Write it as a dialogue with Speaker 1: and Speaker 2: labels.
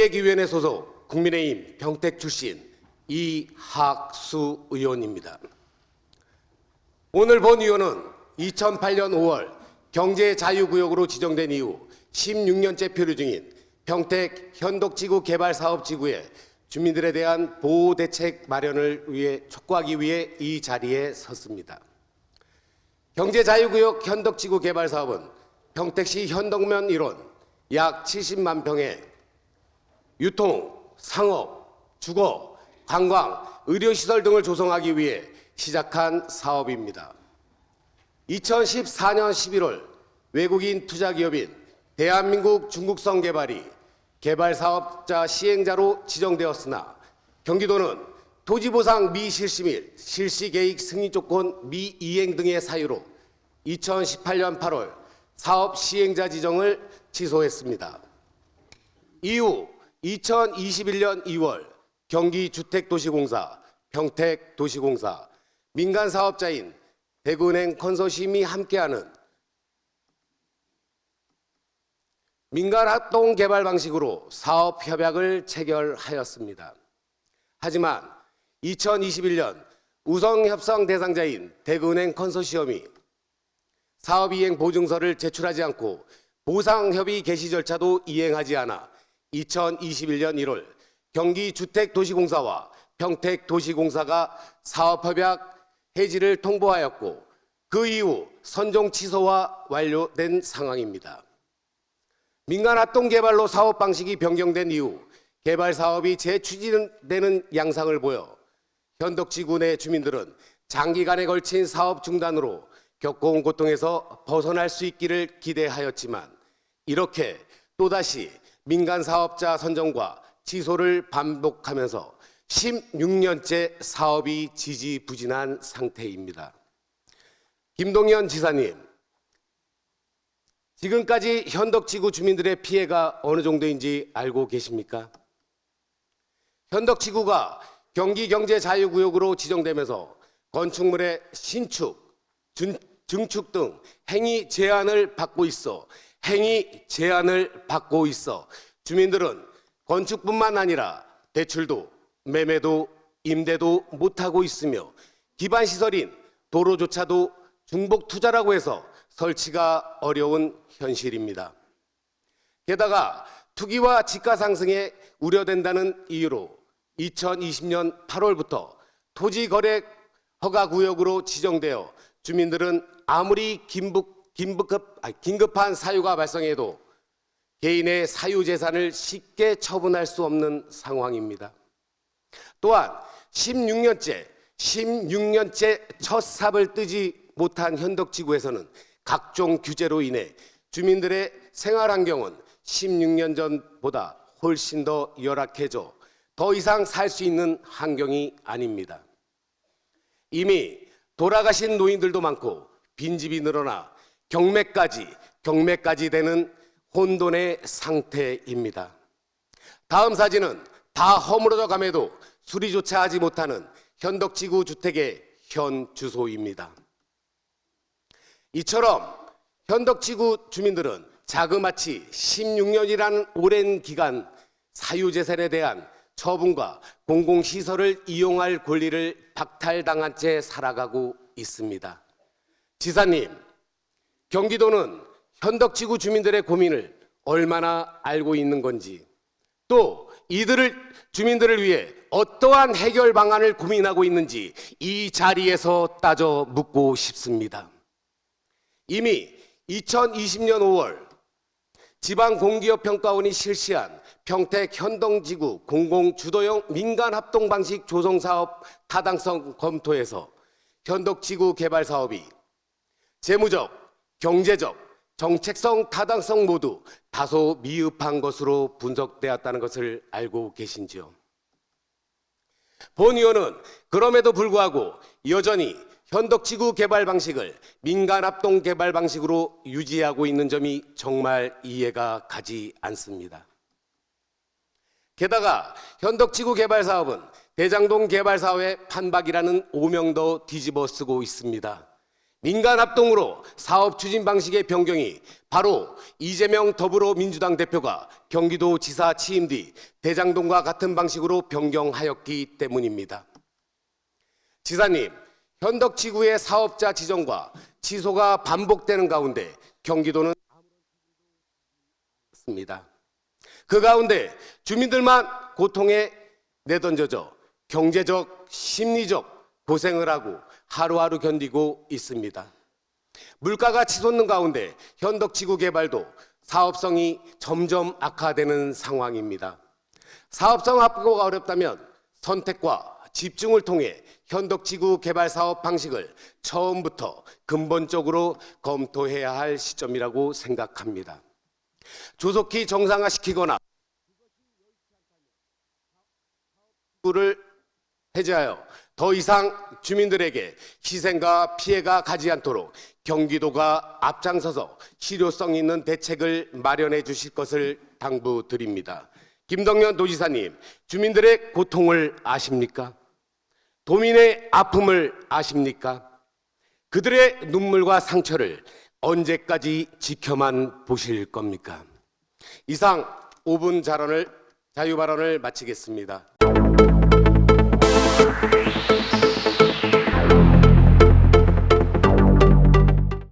Speaker 1: 기획위원회 소속 국민의힘 평택 출신 이학수 의원입니다. 오늘 본 의원은 2008년 5월 경제자유구역으로 지정된 이후 16년째 표류 중인 평택 현덕지구 개발 사업 지구의 주민들에 대한 보호 대책 마련을 위해 촉구하기 위해 이 자리에 섰습니다. 경제자유구역 현덕지구 개발 사업은 평택시 현덕면 일원 약 70만 평의 유통, 상업, 주거, 관광, 의료시설 등을 조성하기 위해 시작한 사업입니다. 2014년 11월 외국인 투자기업인 대한민국 중국성 개발이 개발사업자 시행자로 지정되었으나 경기도는 토지보상 미실시 및 실시계획 승인 조건 미이행 등의 사유로 2018년 8월 사업 시행자 지정을 취소했습니다. 이후 2021년 2월 경기주택도시공사, 평택도시공사, 민간사업자인 대구은행 컨소시엄이 함께하는 민간합동 개발 방식으로 사업 협약을 체결하였습니다. 하지만 2021년 우성 협상 대상자인 대구은행 컨소시엄이 사업 이행 보증서를 제출하지 않고 보상 협의 개시 절차도 이행하지 않아 2021년 1월 경기주택도시공사와 평택도시공사가 사업협약 해지를 통보하였고 그 이후 선종 취소와 완료된 상황입니다. 민간 합동 개발로 사업 방식이 변경된 이후 개발 사업이 재추진되는 양상을 보여 현덕지구 내 주민들은 장기간에 걸친 사업 중단으로 겪어온 고통에서 벗어날 수 있기를 기대하였지만 이렇게 또다시 민간 사업자 선정과 취소를 반복하면서 16년째 사업이 지지부진한 상태입니다. 김동연 지사님, 지금까지 현덕지구 주민들의 피해가 어느 정도인지 알고 계십니까? 현덕지구가 경기경제자유구역으로 지정되면서 건축물의 신축, 준- 증축 등 행위 제한을 받고 있어 행위 제한을 받고 있어 주민들은 건축뿐만 아니라 대출도 매매도 임대도 못하고 있으며 기반 시설인 도로조차도 중복 투자라고 해서 설치가 어려운 현실입니다. 게다가 투기와 지가 상승에 우려된다는 이유로 2020년 8월부터 토지 거래 허가 구역으로 지정되어 주민들은 아무리 긴급, 긴급, 긴급한 사유가 발생해도 개인의 사유 재산을 쉽게 처분할 수 없는 상황입니다. 또한 16년째 16년째 첫 삽을 뜨지 못한 현덕 지구에서는 각종 규제로 인해 주민들의 생활 환경은 16년 전보다 훨씬 더 열악해져 더 이상 살 수 있는 환경이 아닙니다. 이미 돌아가신 노인들도 많고 빈집이 늘어나 경매까지 경매까지 되는 혼돈의 상태입니다. 다음 사진은 다 허물어져 감에도 수리조차 하지 못하는 현덕지구 주택의 현 주소입니다. 이처럼 현덕지구 주민들은 자그마치 16년이라는 오랜 기간 사유재산에 대한 처분과 공공시설을 이용할 권리를 박탈당한 채 살아가고 있습니다. 지사님, 경기도는 현덕지구 주민들의 고민을 얼마나 알고 있는 건지 또 이들을 주민들을 위해 어떠한 해결 방안을 고민하고 있는지 이 자리에서 따져 묻고 싶습니다. 이미 2020년 5월 지방공기업평가원이 실시한 평택 현동지구 공공주도형 민간합동 방식 조성사업 타당성 검토에서 현덕지구 개발 사업이 재무적, 경제적, 정책성 타당성 모두 다소 미흡한 것으로 분석되었다는 것을 알고 계신지요? 본 의원은 그럼에도 불구하고 여전히 현덕지구 개발 방식을 민간합동 개발 방식으로 유지하고 있는 점이 정말 이해가 가지 않습니다. 게다가 현덕지구 개발 사업은 대장동 개발 사업의 판박이라는 오명도 뒤집어 쓰고 있습니다. 민간 합동으로 사업 추진 방식의 변경이 바로 이재명 더불어민주당 대표가 경기도 지사 취임 뒤 대장동과 같은 방식으로 변경하였기 때문입니다. 지사님, 현덕지구의 사업자 지정과 취소가 반복되는 가운데 경기도는 있습니다. 그 가운데 주민들만 고통에 내던져져 경제적, 심리적 고생을 하고 하루하루 견디고 있습니다. 물가가 치솟는 가운데 현덕지구 개발도 사업성이 점점 악화되는 상황입니다. 사업성 확보가 어렵다면 선택과 집중을 통해 현덕지구 개발 사업 방식을 처음부터 근본적으로 검토해야 할 시점이라고 생각합니다. 조속히 정상화시키거나 를 해제하여 더 이상 주민들에게 희생과 피해가 가지 않도록 경기도가 앞장서서 실효성 있는 대책을 마련해 주실 것을 당부드립니다. 김덕년 도지사님, 주민들의 고통을 아십니까? 도민의 아픔을 아십니까? 그들의 눈물과 상처를 언제까지 지켜만 보실 겁니까? 이상 5분 자론을 자유 발언을 마치겠습니다.